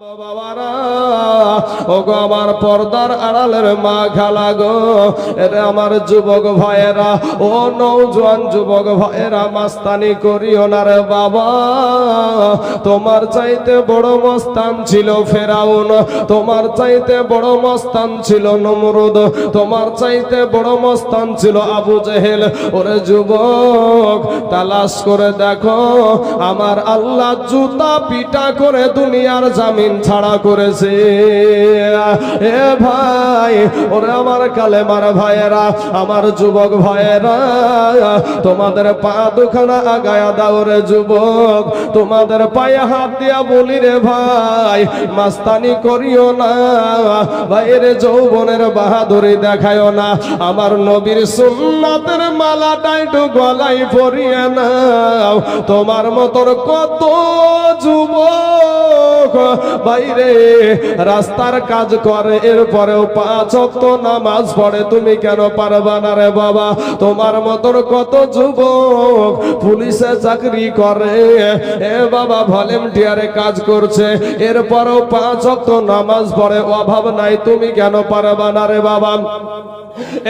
বাবারা ও গো আমার পর্দার আড়ালের মা গো, এরে আমার যুবক ভাইয়েরা, ও নৌজওয়ান যুবক ভাইয়েরা, মাস্তানি করিও না রে বাবা। তোমার চাইতে বড় মস্তান ছিল ফেরাউন, তোমার চাইতে বড় মস্তান ছিল নমরুদ, তোমার চাইতে বড় মস্তান ছিল আবু জেহেল। ওরে যুবক, তালাশ করে দেখো, আমার আল্লাহ জুতা পিটা করে দুনিয়ার জামিন ছাড়া করেছে। এ ভাই, ওরে আমার কালেমার ভাইয়েরা, আমার যুবক ভাইয়েরা, তোমাদের পা দুখানা আগায়া দাও রে যুবক, তোমাদের পায়ে হাত দিয়া বলি রে ভাই, মাস্তানি করিও না, ভাইয়ের যৌবনের বাহাদুরি দেখায়ও না, আমার নবীর সুন্নাতের মালাটা একটু গলায় পরিয়ে নাও, তোমার মতন কত যুবক বাইরে রাস্তার কাজ করে, এরপরেও পাঁচ অক্ত নামাজ পড়ে। তুমি কেন পারবা না রে বাবা? তোমার মতন কত যুবক পুলিশে চাকরি করে। এ বাবা ভলেন্টিয়ারে কাজ করছে, এরপরেও পাঁচ অক্ত নামাজ পড়ে। অভাব নাই, তুমি কেন পারবা না রে বাবা?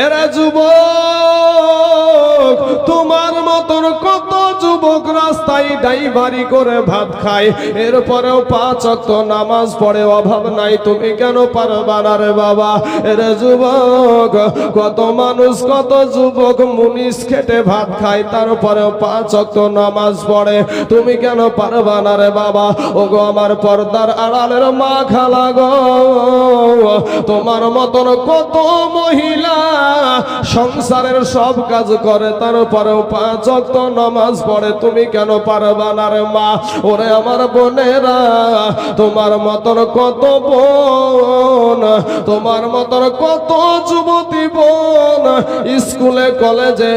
এরা যুবক, তোমার মতন কত যুবক রাস্তায় ডাইভারি করে ভাত খায়। এরপরেও পাঁচ অক্ত নামাজ পড়ে অভাব নাই, তুমি কেন পারবা না রে বাবা? এরে যুবক, কত মানুষ, কত যুবক মুনিশ খেটে ভাত খায় তারপরেও পাঁচ অক্ত নামাজ পড়ে। তুমি কেন পারবা না রে বাবা? ও গো আমার পর্দার আড়ালের মা খালা গো, তোমার মতন কত মহিলা সংসারের সব কাজ করে, তারপরেও পাঁচ অক্ত নামাজ পড়ে, তুমি কেন পারবা না রে মা? ওরে আমার বোনেরা তোমার মতন কত বোন, তোমার মতন কত যুবতী বোন। স্কুলে, কলেজে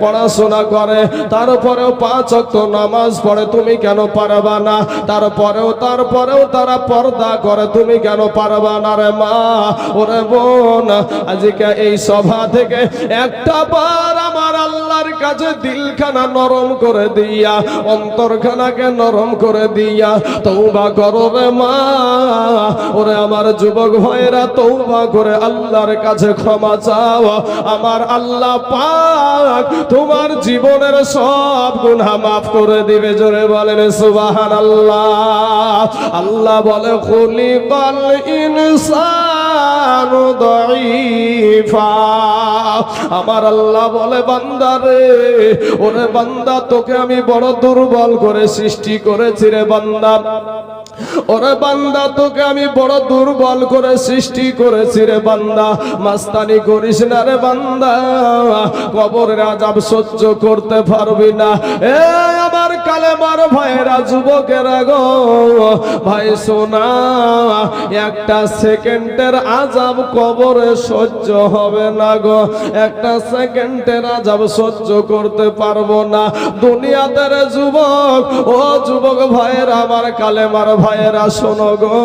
পড়াশোনা করে, তারপরেও পাঁচ অক্ত নামাজ পড়ে, তুমি কেন পারবা না? তারপরেও তারপরেও তারা পর্দা করে, তুমি কেন পারবা না রে মা? ওরে বোন, আজকে এই সভা থেকে একটা বার আমার আল্লাহর কাছে দিলখানা নরম করে দিয়া, অন্তরখানাকে নরম করে দিয়া তৌবা করো রে মা। ওরে আমার যুবক ভাইরা তৌবা করে আল্লাহর কাছে ক্ষমা চাও। আমার আল্লাহ পাক তোমার জীবনের সব গুনাহ মাফ করে দিবে, জোরে বলেন সুবাহান আল্লাহ আল্লাহ বলে, খুলিকাল ইনসানু দাঈফা আমার আল্লাহ বলে, বান্দা রে, ওরে বান্দা, তোকে আমি বড় দুর্বল করে সৃষ্টি করেছি রে বান্দা। ওরে বান্দা, তোকে আমি বড় দুর্বল করে সৃষ্টি করেছি রে বান্দা। মাস্তানি করিস না রে বান্দা, কবরের আজাব সহ্য করতে পারবি না। এ আমার কালেমার ভাইরা, যুবকেরা গো, ভাই সোনা, একটা সেকেন্ডের আজাব কবরে সহ্য হবে না গো। একটা সেকেন্ডের আজাব সহ্য করতে পারব না। দুনিয়াতে যুবক, ও যুবক ভাইয়েরা, আমার কালেমার ভাইয়েরা, শোনো গো,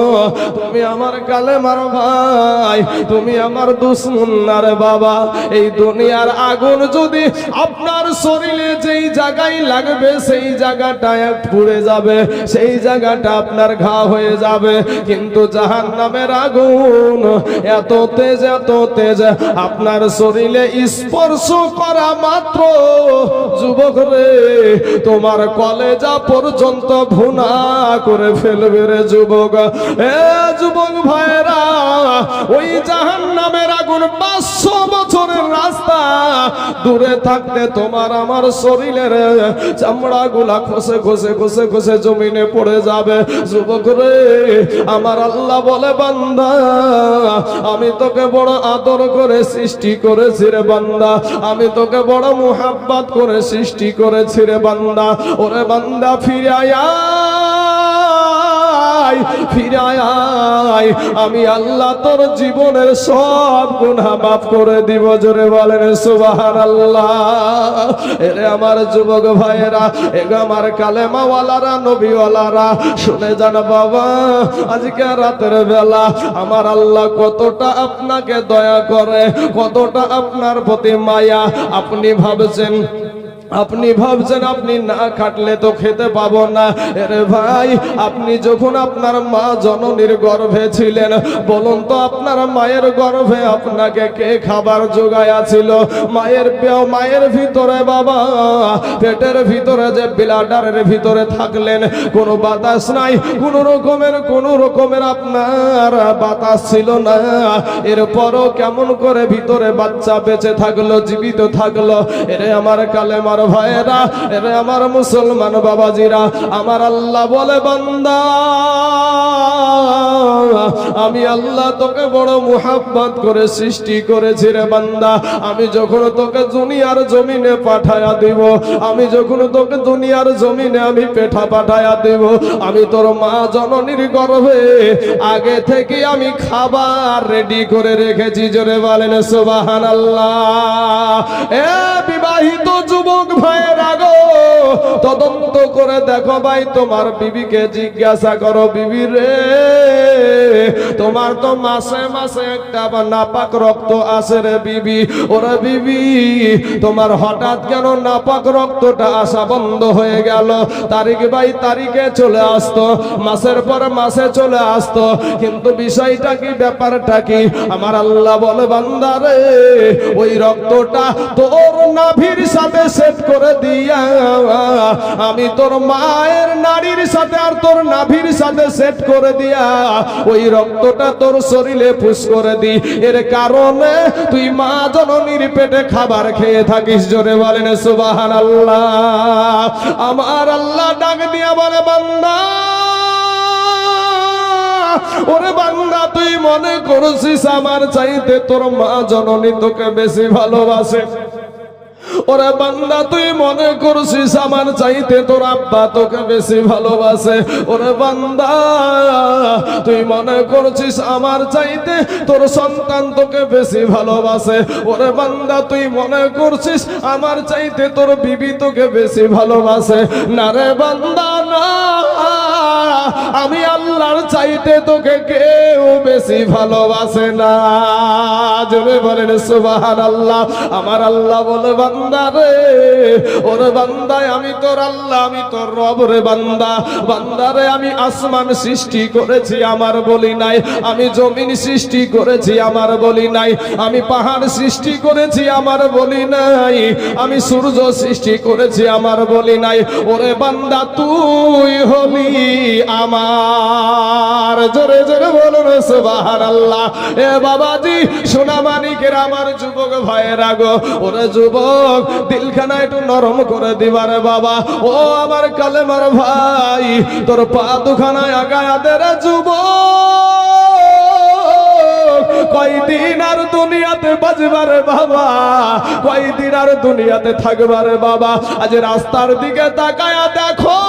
তুমি আমার কালেমার ভাই, তুমি আমার দুশ্মনার বাবা। এই দুনিয়ার আগুন যদি আপনার শরীরে যেই জায়গায় লাগবে, সেই জায়গাটা পুড়ে যাবে, সেই জায়গাটা আপনার ঘা হয়ে যাবে। কিন্তু জাহান নামের আগুন এত তেজ এত তেজ, আপনার শরীরে স্পর্শ করা মাত্র যুবক রে, তোমার কলেজা পর্যন্ত ভুনা করে ফেলবে। রে যুবক। এ যুবক ভাইরা ওই জাহান নামের আগুন পাঁচশো বছরের রাস্তা। দূরে থাকতে তোমার আমার শরীরের চামড়া গুলা খসে খসে খসে খসে জমিনে পড়ে যাবে। যুবক রে, আমার আল্লাহ বলে, বান্দা, আমি তোকে বড় আদর করে সৃষ্টি করেছি রে বান্দা। আমি তোকে বড় মুহাব্বাত করে সৃষ্টি করেছি রে বান্দা। ওরে বান্দা, ফিরে আয়া আয়, ফিরে আয়। আমি আল্লাহ তোর জীবনের সব মাফ করে দিব জোরে বলেন সুবাহান আল্লাহ এরে আমার যুবক ভাইয়েরা এগো আমার কালেমাওয়ালারা নবীওয়ালারা শুনে যান বাবা আজকে রাতের বেলা আমার আল্লাহ কতটা আপনাকে দয়া করে কতটা আপনার প্রতি মায়া। আপনি ভাবছেন আপনি ভাবছেন আপনি না খাটলে তো খেতে পাবো না। এরে ভাই, আপনি যখন আপনার মা জননীর গর্ভে ছিলেন, বলুন তো আপনার মায়ের গর্ভে আপনাকে কে খাবার যোগায়াছিল মায়ের পেও, মায়ের ভিতরে বাবা, পেটের ভিতরে যে বিলাডারের ভিতরে থাকলেন, কোনো বাতাস নাই, কোন রকমের কোন রকমের আপনার বাতাস ছিল না। এরপরও কেমন করে ভিতরে বাচ্চা বেঁচে থাকল, জীবিত থাকল, এরে আমার কালেমার ভাইয়েরা এরে আমার মুসলমান বাবাজিরা আমার আল্লাহ বলে বান্দা আমি আল্লাহ তোকে বড় মুহাব্বত করে সৃষ্টি করেছি রে বান্দা। আমি যখন তোকে দুনিয়ার জমিনে পাঠায়া দিব, আমি যখন তোকে দুনিয়ার জমিনে আমি পেঠা পাঠায়া দেব, আমি তোর মা জননীর গর্ভে আগে থেকে আমি খাবার রেডি করে রেখেছি জোরে বলেন সুবাহান আল্লাহ এ বিবাহিত যুবক ভাইয়ের আগো, তদন্ত করে দেখো ভাই, তোমার বিবিকে জিজ্ঞাসা করো, বিবি রে তোমার তো মাসে মাসে একটা নাপাক রক্ত আসে রে বিবি। ওরে বিবি, তোমার হঠাৎ কেন নাপাক রক্তটা আসা বন্ধ হয়ে গেল? তারিখ বাই তারিখে চলে আসতো, মাসের পর মাসে চলে আসতো। কিন্তু বিষয়টা কি, ব্যাপারটা কি? আমার আল্লাহ বলে বান্দারে ওই রক্তটা তোর নাভির সাথে সেট করে দিয়া, আমি তোর মায়ের নারীর সাথে আর তোর নাভির সাথে সেট করে দিয়া, ওই রক্তটা তোর শরীরে পুষ করে দি এর কারণে তুই মা জননীর পেটে খাবার খেয়ে থাকিস, জোরে বলেন সুবাহান আল্লাহ আমার আল্লাহ ডাক দিয়া বলে, বান্দা, ওরে বান্দা, তুই মনে করছিস আমার চাইতে তোর মা জননী তোকে বেশি ভালোবাসে? ওরে বান্দা, তুই মনে করছিস আমার চাইতে তোর আব্বা তোকে বেশি ভালোবাসে? ওরে বান্দা, তুই মনে করছিস আমার চাইতে তোর সন্তান তোকে বেশি ভালোবাসে? ওরে বান্দা, তুই মনে করছিস আমার চাইতে তোর বিবি তোকে বেশি ভালোবাসে? না রে বান্দা, না। আমি আল্লাহর চাইতে তোকে কেউ বেশি ভালোবাসে না। জোরে বলেন সুবাহান আল্লাহ আমার আল্লাহ বলে, বান্দা রে ওরে বান্দায়, আমি তোর আল্লাহ, আমি তোর রব রে বান্দা। বান্দারে, আমি আসমান সৃষ্টি করেছি, আমার বলি নাই। আমি জমিন সৃষ্টি করেছি, আমার বলি নাই। আমি পাহাড় সৃষ্টি করেছি, আমার বলি নাই। আমি সূর্য সৃষ্টি করেছি, আমার বলি নাই। ওরে বান্দা, তুই হলি আমার। জোরে জোরে বলুন সুবাহান আল্লাহ এ বাবাজি সোনা মানিকের আমার যুবক ভাইয়ের আগো ওরে যুবক দিলখানা একটু নরম করে দিবারে বাবা। ও আমার কালেমার ভাই, তোর পা দুখানায় আগায়াদের যুবক। কয়দিন আর দুনিয়াতে বাজবারে বাবা, কয়দিন আর দুনিয়াতে থাকবারে বাবা। আজ রাস্তার দিকে তাকায়া দেখো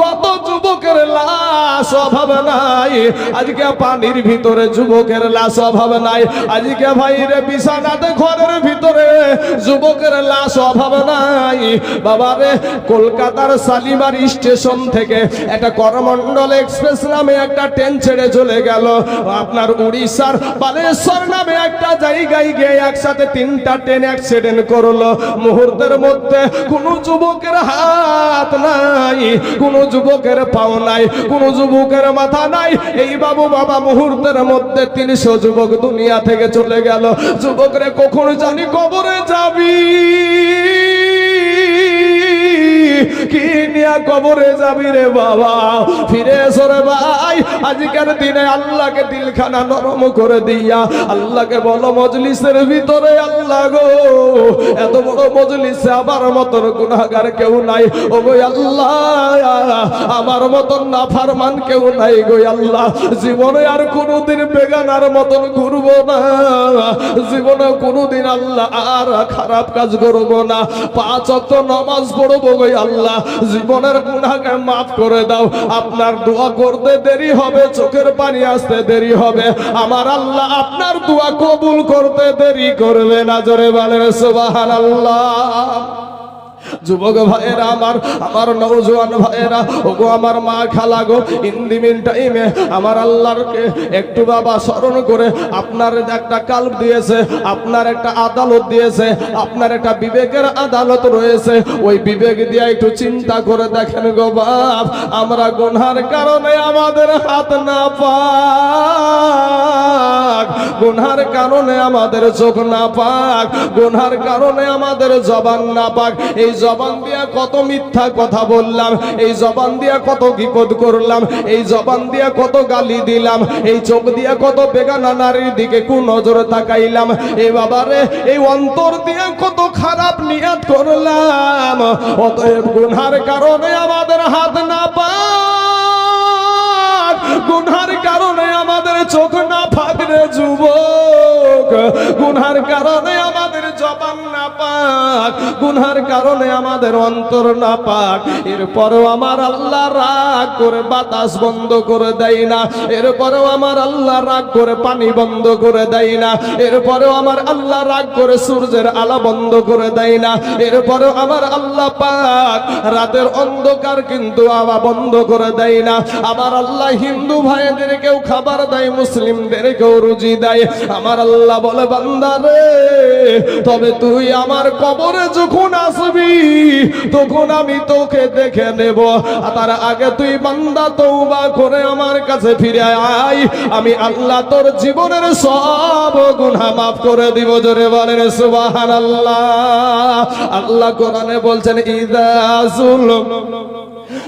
কত যুবকের লাশ অভাব নাই। আজকে পানির ভিতরে যুবকের লাশ অভাব নাই। আজকে ভাইরে বিছানাতে ঘরের ভিতরে যুবকের লাশ অভাব নাই। বাবারে কলকাতার শালিমার স্টেশন থেকে একটা করমন্ডল এক্সপ্রেস নামে একটা ট্রেন ছেড়ে চলে গেল। আপনার উড়িষ্যার বালেশ্বর নামে একটা জায়গায় গিয়ে একসাথে তিনটা ট্রেন অ্যাক্সিডেন্ট করল। মুহূর্তের মধ্যে কোনো যুবকের হাত নাই। কোনো যুবকের পাও নাই, কোনো যুবকের মাথা নাই। এই বাবু বাবা মুহূর্তের মধ্যে তিনশো যুবক দুনিয়া থেকে চলে গেল। যুবকরে কখন জানি কবরে যাবি? কি নিয়া কবরে যাবি রে বাবা? ফিরে ভাই, আজকের দিনে আল্লাহকে দিলখানা নরম করে দিয়া, আল্লাহকে বলো মজলিসের ভিতরে আল্লাহ গো, এত বড় মজলিসে আমার মতন গুনাহগার কেউ নাই। ও গো আল্লাহ, আমার মতন না ফারমান কেউ নাই গো আল্লাহ। জীবনে আর কোনোদিন বেগানার মতন ঘুরবো না। জীবনে কোনোদিন আল্লাহ আর খারাপ কাজ করব না। পাঁচ অক্ট নামাজ পড়ব গো আল্লাহ, জীবনের গুণাকে মাফ করে দাও। আপনার দোয়া করতে দেরি হবে, চোখের পানি আসতে দেরি হবে। আমার আল্লাহ আপনার দোয়া কবুল করতে দেরি করবে না, জোরে বলেন সুবাহ আল্লাহ যুবক ভাইয়েরা, আমার আমার নৌজওয়ান ভাইয়েরা, ওগো আমার মা খালা গো ইন্দিমিন টাইমে আমার আল্লাহরকে একটু বাবা স্মরণ করে আপনার একটা কাল্প দিয়েছে, আপনার একটা আদালত দিয়েছে, আপনার একটা বিবেকের আদালত রয়েছে, ওই বিবেক দিয়ে একটু চিন্তা করে দেখেন গো বাপ, আমরা গুনহার কারণে আমাদের হাত না পাক গুনহার কারণে আমাদের চোখ না পাক গুনহার কারণে আমাদের জবান না পাক, এই জবান দিয়া কত মিথ্যা কথা বললাম, এই জবান দিয়া কত গিপদ করলাম, এই জবান দিয়া কত গালি দিলাম, এই চোখ দিয়া কত বেগানা নারীর দিকে কোন নজরে তাকাইলাম। এই বাবারে, এই অন্তর দিয়া কত খারাপ নিয়াত করলাম, অতএব গুনহার কারণে আমাদের হাত না পাক। গুনহার কারণে চোখ না ফাঁক যুবক। গুনহার কারণে আমাদের জবান না পাক। গুনহার কারণে আমাদের অন্তর না পাক। এরপরেও আমার আল্লাহ রাগ করে বাতাস বন্ধ করে দেয় না। এরপরেও আমার আল্লাহ রাগ করে পানি বন্ধ করে দেয় না। এরপরেও আমার আল্লাহ রাগ করে সূর্যের আলো বন্ধ করে দেয় না। এরপরেও আমার আল্লাহ পাক রাতের অন্ধকার কিন্তু আবার বন্ধ করে দেয় না। আমার আল্লাহ হিন্দু ভাইদেরকেও খাবার দেয় মুসলিমদেরকেও রুজি দেয়। আমার আল্লাহ বলে বান্দারে তবে তুই আমার কবরে যখন আসবি, তখন আমি তোকে দেখে নেব। তার আগে তুই বান্দা তৌবা করে আমার কাছে ফিরে আয়। আমি আল্লাহ তোর জীবনের সব গুনাহ মাফ করে দিব, জোরে বলেন সুবাহান আল্লাহ কোরআনে বলছেন ইদাজুল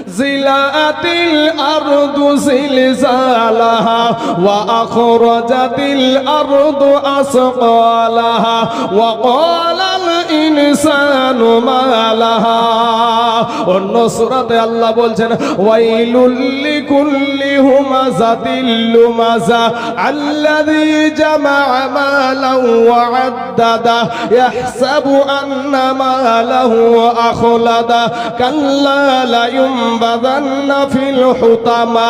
زلات الأرض زلزالها وأخرجت الأرض أثقالها وقال الإنسان ما لها অন্য সুরাতে আল্লাহ বলছেন ওয়াইলুল লিকুল্লি হুমাযাতিল লুমাযা আল্লাযী জামা'a মালান ওয়া আদ্দাদা ইয়াহসাবু আন্না মালাহু আখলাদা কাল্লা লা ينبذن في الحطمة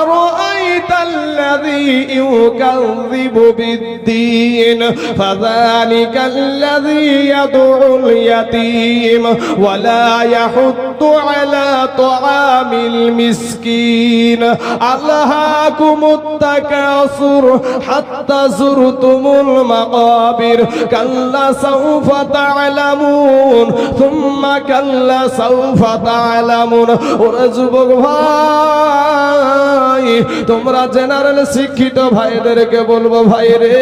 أرأيت الذي يكذب بالدين فذلك الذي يدعو اليتيم ولا يحض على طعام المسكين ألهاكم التكاثر حتى زرتم المقابر كلا سوف تعلمون ثم كلا سوف تعلمون ওরে যুবক ভাই তোমরা জেনারেল শিক্ষিত ভাইদেরকে বলবো ভাই রে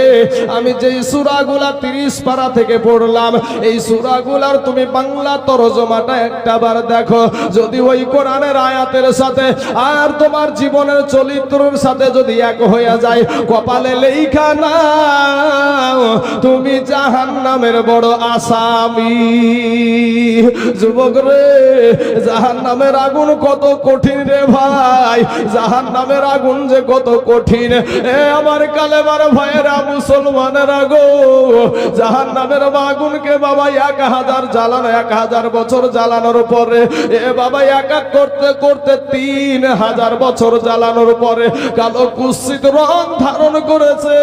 আমি যেই সুরাগুলা তিরিশ পারা থেকে পড়লাম এই সুরাগুলার তুমি বাংলা তরজমাটা একটা বার দেখো। যদি ওই কোরআনের আয়াতের সাথে আর তোমার জীবনের চরিত্রের সাথে যদি এক হয়ে যায়, কপালে লেখা না তুমি জাহান নামের বড় আসামি। যুবক রে জাহান নামের আগুন কত কঠিন রে ভাই জাহান নামের আগুন যে কত কঠিন। এ আমার কালেবার ভাইয়েরা মুসলমানের আগো জাহান নামের আগুনকে বাবা এক হাজার জ্বালানো, এক হাজার বছর জ্বালানোর পরে এ বাবা, এক এক করতে করতে তিন হাজার বছর জ্বালানোর পরে কালো কুৎসিত রং ধারণ করেছে।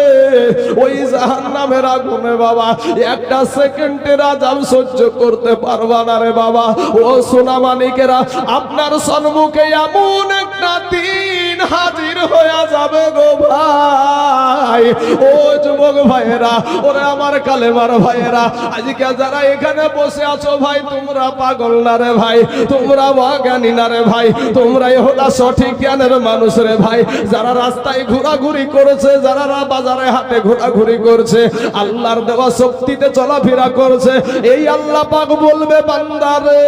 ওই জাহান নামের আগুনে বাবা, একটা সেকেন্ডের আজাব সহ্য করতে পারবা না রে বাবা। ও সোনা মানিকেরা, আপনার সম্মুখে এমন একটা দিন হাজির হয়ে যাবে গো ভাই। ও যুবক ভাইয়েরা, ওরে আমার কালেমার ভাইয়েরা, আজকে যারা এখানে বসে আছো ভাই? তোমরা পাগল না রে ভাই? তোমরা বাগানি না রে ভাই? তোমরাই হলা সঠিক জ্ঞানের মানুষ রে ভাই। যারা রাস্তায় ঘোরাঘুরি করেছে, যারা বাজারে হাটে ঘোরাঘুরি করছে, আল্লাহর দেওয়া শক্তিতে চলাফেরা করছে, এই আল্লাহ পাক বলবে বান্দারে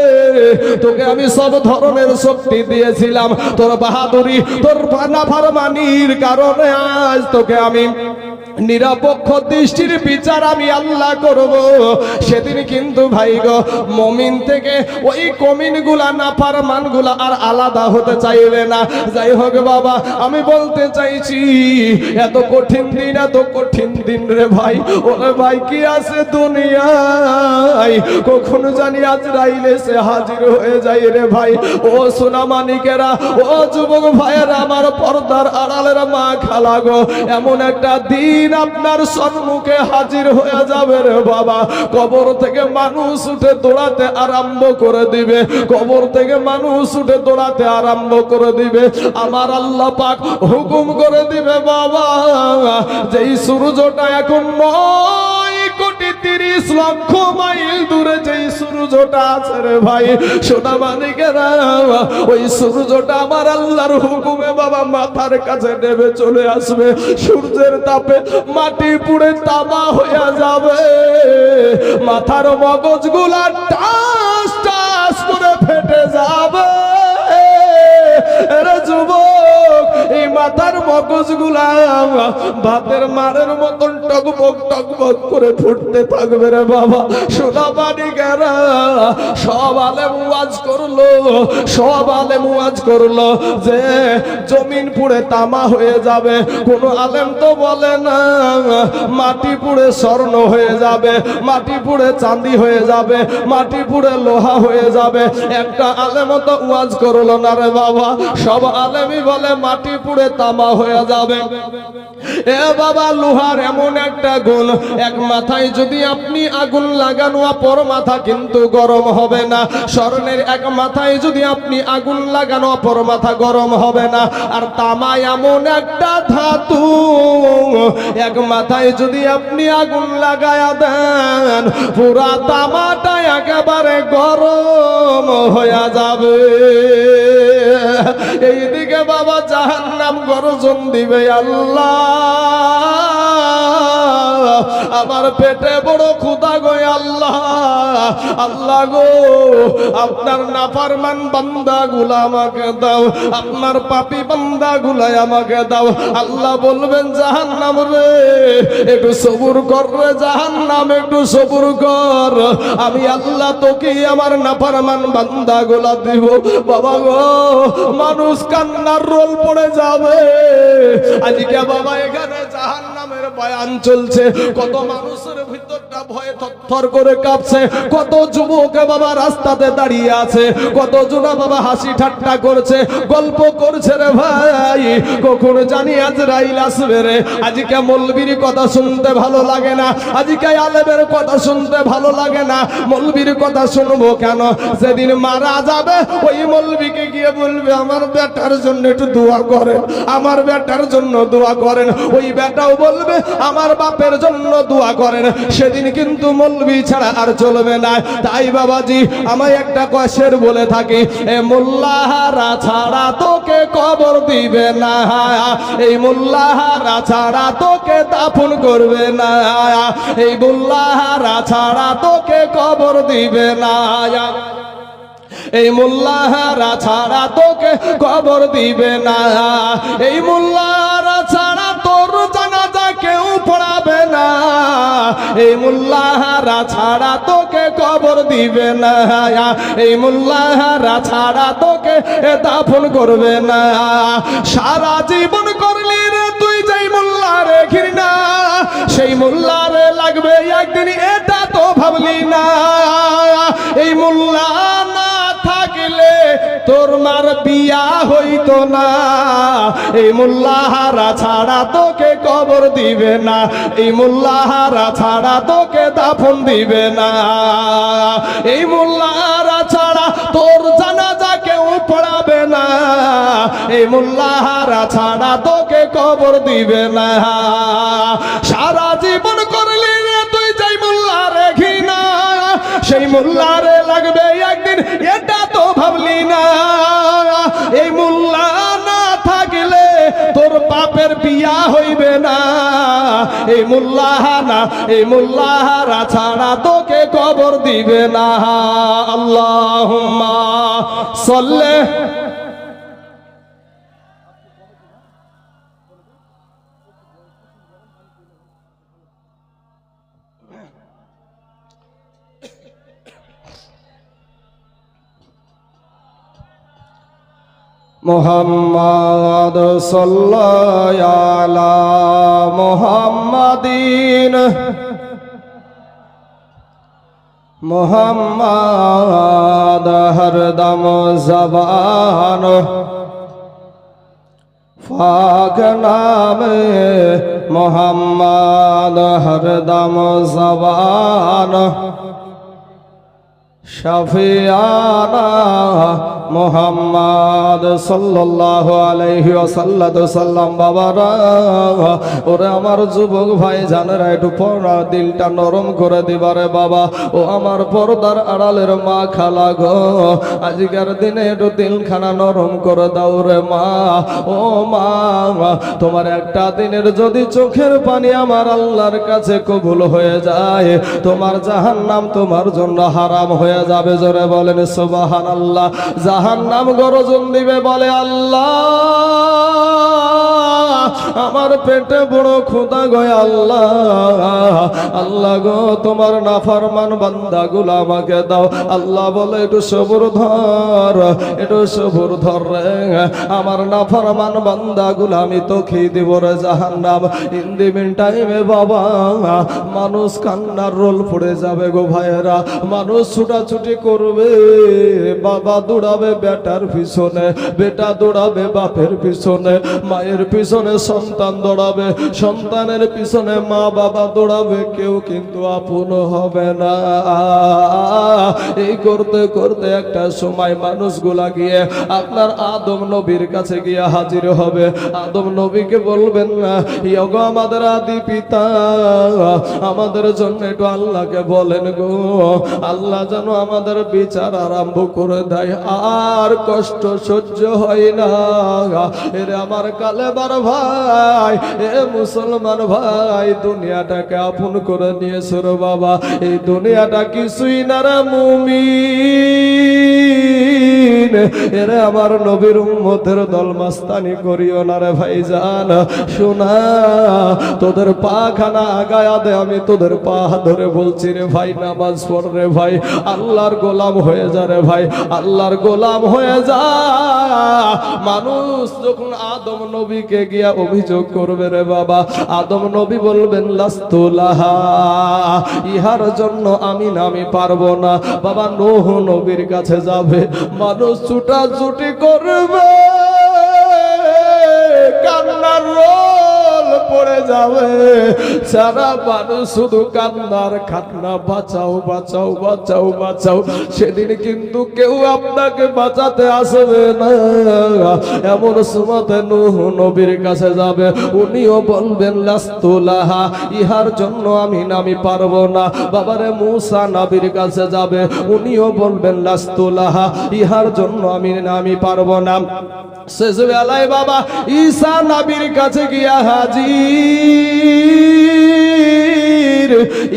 তোকে আমি সব ধরনের শক্তি দিয়েছিলাম। তোর বাহাদুরি, তোর নাফারমানির কারণে আজ তোকে আমি নিরপেক্ষ দৃষ্টির বিচার আমি আল্লাহ করব। সেদিন কিন্তু ভাই গো, মমিন থেকে ওই কমিনগুলা নাফার মানগুলা আর আলাদা হতে চাইবে না। যাই হোক বাবা, আমি বলতে চাইছি, এত কঠিন দিন, এত কঠিন দিন রে ভাই। ওরে ভাই, কি আছে দুনিয়ায়? কখন জানি আজ রাইলে সে হাজির হয়ে যায় রে ভাই। ও সোনা মানিকেরা, ও যুবক ভাইয়েরা, আমার পর্দার আড়ালের মা খালা গো, এমন একটা দিন যেদিন আপনার সম্মুখে হাজির হয়ে যাবে রে বাবা। কবর থেকে মানুষ উঠে দৌড়াতে আরম্ভ করে দিবে। কবর থেকে মানুষ উঠে দৌড়াতে আরম্ভ করে দিবে। আমার আল্লাহ পাক হুকুম করে দিবে বাবা, যেই সূর্যটা এখন কোটি তিরিশ লক্ষ মাইল দূরে যেই সূর্যটা আছে রে ভাই, সোনা মানিকেরা, ওই সূর্যটা আমার আল্লাহর হুকুমে বাবা মাথার কাছে নেমে চলে আসবে। সূর্যের তাপে মাটি পুড়ে তামা হয়ে যাবে। মাথার মগজগুলা টাস টাস করে ফেটে যাবে। যুবক, এই মাথার মগজগুলা ভাতের মারের মতন টকবক টকবক করে ফুটতে থাকবে রে বাবা। সোনা বাড়ি গেরা সব আলেম ওয়াজ করল, সব আলেম ওয়াজ করল যে জমিন পুড়ে তামা হয়ে যাবে। কোন আলেম তো বলে না, মাটি পুড়ে স্বর্ণ হয়ে যাবে, মাটি পুড়ে চাঁদি হয়ে যাবে, মাটি পুড়ে লোহা হয়ে যাবে। একটা আলেম তো ওয়াজ করল না রে বাবা, সব আলেমই বলে মাটি পুড়ে তামা হয়ে যাবে। এ বাবা, লোহার এমন একটা গুণ, এক মাথায় যদি আপনি আগুন লাগানো অপর মাথা কিন্তু গরম হবে না। স্বর্ণের এক মাথায় যদি আপনি আগুন লাগানো অপর মাথা গরম হবে না। আর তামা এমন একটা ধাতু, এক মাথায় যদি আপনি আগুন লাগায়া দেন, পুরা তামাটা একেবারে গরম হয়ে যাবে। এইদিকে বাবা জাহান্নাম গরজন দিবে আল্লাহ। আমার পেটে বড় আল্লাহ গো, আপনার নাফারমান বান্দা গুলা আমাকে দাও, আপনার পাপি বান্দা গুলাই আমাকে দাও। আল্লাহ বলবেন, জাহান্নাম রে, একটু সবুর কর রে, জাহান্নাম একটু সবুর কর। আমি আল্লাহ তোকে আমার নাফারমান বান্দা গুলা দিব। বাবা গো, মানুষ কান্নার রোল পড়ে যাবে। আজকে বাবা এখানে জাহান্নামের বয়ান চলছে। কত মানুষের ভিতরটা ভয়ে থরথর করে কাঁপছে। কত যুবক বাবা রাস্তাতে দাঁড়িয়ে আছে। কত বাবা হাসি ঠাট্টা করছে। গল্প করছে রে ভাই। কখন জানি আজ রাইল আসবে রে। আজকে মলবির কথা শুনতে ভালো লাগে না। আজকে আলেমের কথা শুনতে ভালো লাগে না। মলবির কথা শুনব কেন? সেদিন মারা যাবে, ওই মলবিকে গিয়ে বলবে, আমার বেটার জন্য একটু দোয়া করেন, আমার বেটার জন্য দোয়া করেন। ওই বেটাও বলবে, আমার বাপের জন্য দোয়া করেন। সেদিন কিন্তু মলবি ছাড়া আর চলবে না। তাই বাবাজি, আমায় একটা কষের বলে থাকি, এ মোল্লাহারা ছাড়া তোকে কবর দিবে না। এই মোল্লাহারা ছাড়া তোকে দাফন করবে না। এই মোল্লাহারা ছাড়া তোকে কবর দিবে না। এই মোল্লাহারা ছাড়া তোকে কবর দিবে না। এই মোল্লাহারা ছাড়া তোর জানাজা কেউ পড়াবে না। এই মোল্লাহারা ছাড়া তোকে কবর দিবে না। এই মোল্লাহারা ছাড়া তোকে দাফন করবে না। সারা জীবন করলি রে তুই যেই মোল্লারে ঘৃণা, সেই মোল্লারে লাগবে একদিন, এটা তো ভাবলি না। এই মোল্লা তোর মার বিয়া হইতো না। এই মোল্লাহারা ছাড়া তোকে কবর দিবে না। এই মোল্লাহারা ছাড়া তোকে দাফন দিবে না। এই মোল্লাহারা ছাড়া তোর জানাজা কেউ পড়াবে না। এই মোল্লাহারা ছাড়া তোকে কবর দিবে না। সারা জীবন করলি রে তুই যাই মোল্লারে ঘৃণা, সেই মোল্লারে এই মোল্লা না থাকলে তোর বাপের বিয়া হইবে না। এই মোল্লাহানা এই মোল্লাহারা ছাড়া তোকে কবর দিবে না। আল্লাহ সল্লে মোহাম্মদ সাল্লাল্লাহু মোহাম্মদিন। মোহাম্মদ হরদম জবান। পাক নামে মোহাম্মদ হরদম জবান। শাফিয়ানা মোহাম্মদ আলাইহি ওয়াসাল্লাতু সাল্লাম বাবারা, ওরে আমার যুবক ভাই জানেরা, একটু পড়া দিলটা নরম করে দিবারে বাবা। ও আমার পর্দার আড়ালের মা খালা গো, আজকের দিনে একটু দিলখানা নরম করে দাও রে মা। ও মা, তোমার একটা দিনের যদি চোখের পানি আমার আল্লাহর কাছে কবুল হয়ে যায়, তোমার জাহান্নাম তোমার জন্য হারাম হয়ে যাবে, জোরে বলেন সুবাহান আল্লাহ জাহান্নাম গরজন দিবে বলে আল্লাহ। আমার পেটে বড় খোদা গয় আল্লাহ। আল্লাহ গো, তোমার নাফরমান বান্দা গুলা আমাকে দাও। আল্লাহ বলে, একটু সবুর ধর, একটু সবুর ধর রে। আমার নাফরমান বান্দা গুলা আমি তো খেয়ে দিব রে জাহান্নাম। ইন দি মিন টাইমে বাবা, মানুষ কান্নার রোল পড়ে যাবে গো ভাইয়েরা। মানুষ ছুটাছুটি করবে, বাবা দৌড়াবে বেটার পিছনে, বেটা দৌড়াবে বাপের পিছনে, মায়ের পিছনে সন্তান দৌড়াবে। সন্তানের পিছনে মা বাবা দৌড়াবে, কেউ কিন্তু আপন হবে না। এই করতে করতে একটা সময় মানুষগুলা গিয়ে আপনার আদম নবীর কাছে গিয়ে হাজির হবে। আদম নবীকে বলবেন না ইয়গো আমাদের আদি পিতা, আমাদের জন্য একটু আল্লাহকে বলেন গো। আল্লাহ যেন আমাদের বিচার আরম্ভ করে দেয়। আর কষ্ট সহ্য হয় না। এরে আমার কালেবার ভাই এ মুসলমান ভাই, দুনিয়াটাকে আপন করে নিয়েছ রে বাবা। এই দুনিয়াটা কিছুই না রে মুমিন। এরে আমার নবীর উম্মতের দল মাস্তানি করিও না রে ভাই জান শোনা, তোদের পা খানা আগায়া দে, আমি তোদের পা ধরে বলছি রে ভাই, নামাজ পড় রে ভাই। আল্লাহর গোলাম হয়ে যা রে ভাই, আল্লাহর গোলাম হয়ে যা। মানুষ যখন আদম নবীকে গিয়া অভিযোগ করবে রে বাবা। আদম নবী বলবেন ইহার জন্য আমি নামি পারব না। বাবা নোহ নবীর কাছে যাবে। মানুষ ছুটা ছুটি করবে। কান্নার পড়ে যাবে। সারা মানুষ শুধু কান্নার খান্না বাঁচাও বাঁচাও বাঁচাও বাঁচাও। সেদিন কিন্তু কেউ আপনাকে বাঁচাতে আসবে না। এমন সুমাতে নুহ নবীর কাছে যাবে। উনিও বলবেন লাস্তুলাহা ইহার জন্য আমি নামি পারব না। বাবারে মুসা নবীর কাছে যাবে। উনিও বলবেন লাস্তুলাহা ইহার জন্য আমি নামি পারব না। শেষ বেলায় বাবা ঈসা নবীর কাছে গিয়া হাজির।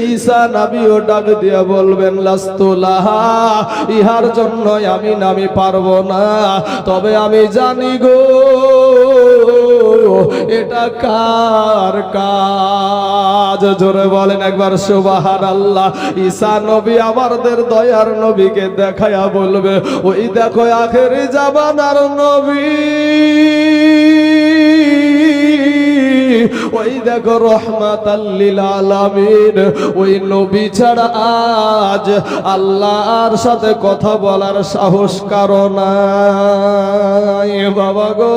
ঈসা নবীও ডাক দিয়া বলবেন লাস্তুলাহা ইহার জন্য আমি নামি পারব না। তবে আমি জানি গো, এটা কার কাজ? জোরে বলেন একবার সুবাহান আল্লাহ ঈসা নবী আমাদের দয়ার নবীকে দেখায়া বলবে, ওই দেখো আখের জামানার নবী। ওই দেখো রহমাত আলামিন, ওই নবী ছাড়া আজ আল্লাহর সাথে কথা বলার সাহস কারণ বাবা গো,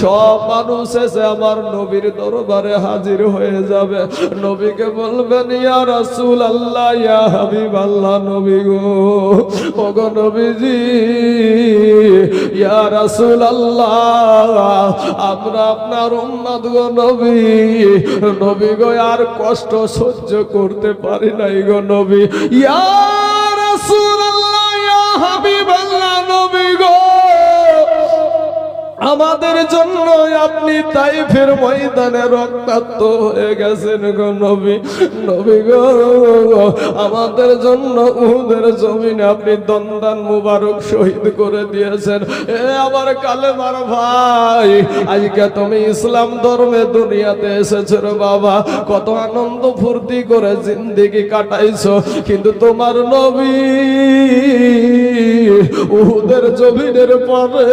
সব মানুষ এসে আমার নবীর দরবারে হাজির হয়ে যাবে। নবীকে বলবেন, ইয়া রাসূল আল্লাহ ইয়া হাবিব আল্লাহ নবী গো, ওগো নবীজি, ইয়া রাসূল আল্লাহ আমরা আপনার উম্মত গো নবী নবী গো, আর কষ্ট সহ্য করতে পারি নাই গো নবী। ইয়া রাসূলুল্লাহ, ইয়া হাবিবাল্লাহ, নবী গো। আমাদের জন্য আপনি তাইফের ময়দানে রক্তাক্ত হয়ে গেছেন গো নবী। নবী গো, আমাদের জন্য উহুদের জমিনে আপনি দন্দান মুবারক শহীদ করে দিয়েছেন। এ আমার কালেমার ভাই, আজকে তুমি ইসলাম ধর্মে দুনিয়াতে এসেছ বাবা। কত আনন্দ ফুর্তি করে জিন্দিগি কাটাইছো। কিন্তু তোমার নবী উহুদের জমিনের পরে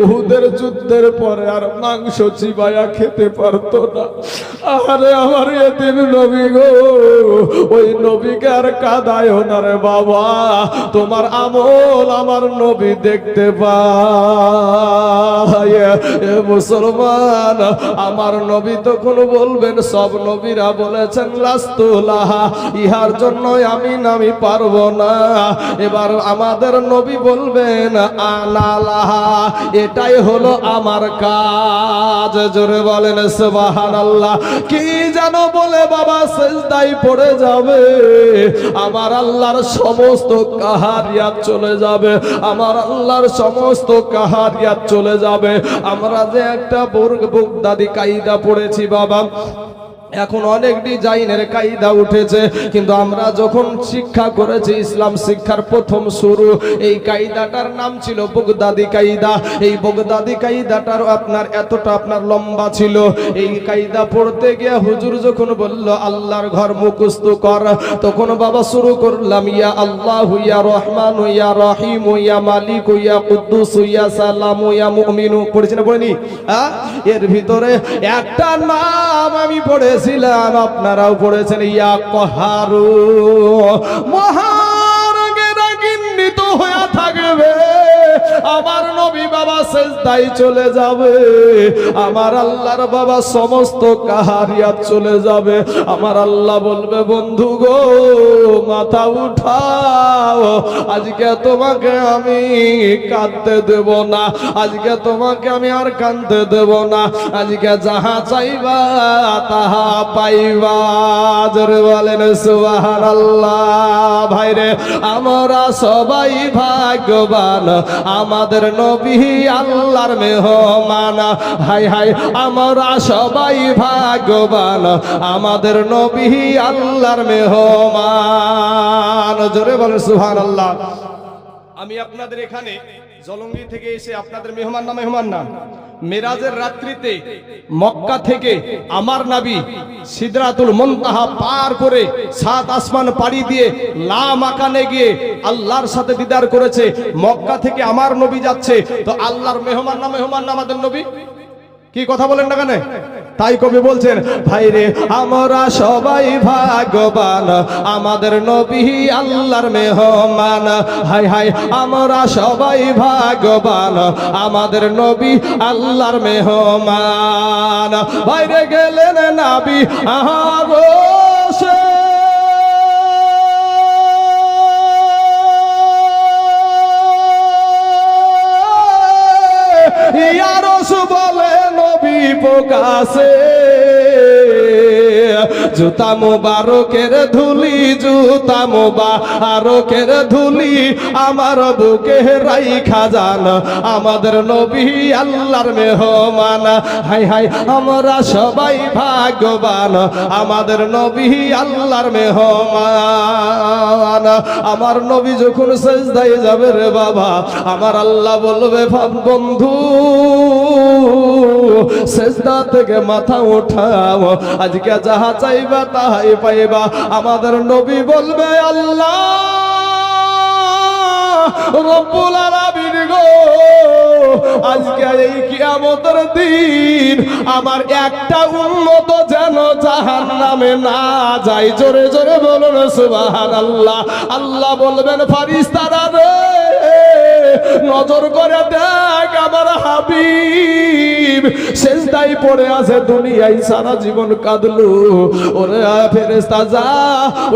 উহুদ উহুদের যুদ্ধের পরে আর মাংস চিবায়া খেতে পারতো না। আরে আমার এদিন নবী গো, ওই নবীকে আর কাদায় না রে বাবা। তোমার আমল আমার নবী দেখতে পায়। মুসলমান, আমার নবী তখন বলবেন, সব নবীরা বলেছেন লাস্তুলাহা ইহার জন্য আমি নামি পারব না। এবার আমাদের নবী বলবেন আনালাহা এটাই হলো আমার কাজ। জোরে বলেন সুবাহান আল্লাহ কি যেন বলে, বাবা সেজদাই পড়ে যাবে। আমার আল্লাহর সমস্ত কাহারিয়াত চলে যাবে। আমার আল্লাহর সমস্ত কাহারিয়াত চলে যাবে। আমরা যে একটা বুক বুক দাদি কাইদা পড়েছি, বাবা। এখন অনেক ডিজাইনের কায়দা উঠেছে, কিন্তু আমরা যখন শিক্ষা করেছি, ইসলাম শিক্ষার প্রথম শুরু, এই কায়দাটার নাম ছিল বগদাদি কায়দা। এই বগদাদি কায়দাটার আপনার এতটা আপনার লম্বা ছিল। এই কায়দা পড়তে গিয়ে হুজুর যখন বলল, আল্লাহর ঘর মুখস্থ কর, তখন বাবা শুরু করলাম, ইয়া আল্লাহ, ইয়া রহমান, ইয়া রহিম, ইয়া মালিক, ইয়া কুদ্দুস, ইয়া সালাম, ইয়া মুমিনু। পড়েছি না পড়েনি? এর ভিতরে একটা নাম আমি পড়েছিলাম আপনারাও পড়েছেন ইয়া কহারু মহারাগেরা গিন্নিত হয়ে থাকবে আমার নবী বাবা সেজদাই চলে যাবে। আমার আল্লাহর বাবা সমস্ত কাহারিয়াত চলে যাবে। আমার আল্লাহ বলবে, বন্ধু গো, মাথা উঠাও। আজকে তোমাকে আমি কাঁদতে দেব না। আজকে তোমাকে আমি আর কাঁদতে দেব না। আজকে যাহা চাইবা, তাহা পাইবা। বলেন সুবাহান আল্লাহ ভাইরে, আমরা সবাই ভাগ্যবান। আমাদের নবী আল্লাহর মেহমান। হাই হাই, আমরা সবাই ভাগ্যবান। আমাদের নবী আল্লাহর মেহমান। জোরে বলেন সুহান আল্লাহ আমি আপনাদের এখানে জলঙ্গি থেকে এসে আপনাদের মেহমান না মেহমান না, মেরাজের রাত্রিতে মক্কা থেকে আমার নাবি সিদরাতুল মন্তাহা পার করে সাত আসমান পাড়ি দিয়ে লা মাকানে গিয়ে আল্লাহর সাথে দিদার করেছে, মক্কা থেকে আমার নবী যাচ্ছে। তো আল্লাহর মেহমান না মেহমান না আমাদের নবী? কি কথা বলেন না কেন? তাই কবি বলছেন ভাই রে আমরা সবাই ভাগবান আমাদের নবী আল্লাহর মেহমান। হাই হাই আমরা সবাই ভাগবান আমাদের নবী আল্লাহর মেহমান। বাইরে গেলেন নাবি আহার ইয়ারস বলে নবী প্রকাশে। জুতা মোবারকের ধুলি, জুতা মোবারকের ধুলি, আমার বুকে রাইখা যান আমাদের নবী আল্লাহর মেহমান। হাই হাই, আমরা সবাই ভাগ্যবান, আমাদের নবী আল্লাহর মেহমান। আমার নবী যখন সেজদায় যাবে রে বাবা, আমার আল্লাহ বলবে বন্ধু সেজদা থেকে মাথা উঠাও। আজকে যাহা চাইবা তাহাই পাইবা। আমাদের নবী বলবে, আল্লাহ আজকে এই কিয়ামতের দিন আমার একটা উন্মত যেন জাহান নামে না জোরে জোরে বলুন আল্লাহ বলবেন ফারিস্তারা রে নজর করে দেখ আমার হাবিব। শেষদাই পড়ে আছে দুনিয়ায়, সারা জীবন কাঁদলু। ওরে ফেরেস্তা যা।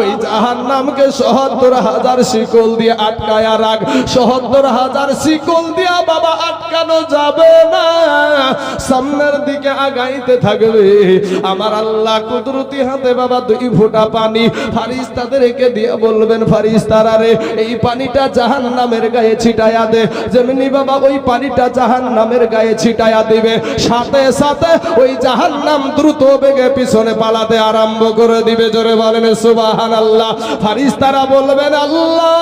ওই জাহান নামকে সহত্তর হাজার শিকল দিয়ে আটকায়া রাখ। সহত্তর হাজার শিকল দিয়া বাবা আটকানো যাবে না। সামনের দিকে আগাইতে থাকবে। আমার আল্লাহ কুদরতি হাতে বাবা দুই ফোঁটা পানি ফারিস্তাদেরকে দিয়ে বলবেন, ফারিস্তারা রে, এই পানিটা জাহান নামের গায়ে ছিটায়া দে। যেমনি বাবা ওই পানিটা জাহান নামের গায়ে ছিটায়া দিবে, সাথে সাথে ওই জাহান নাম দ্রুত বেগে পিছনে পালাতে আরম্ভ করে দিবে। জোরে বলেন সুবাহান আল্লাহ ফারিস্তারা বলবেন, আল্লাহ!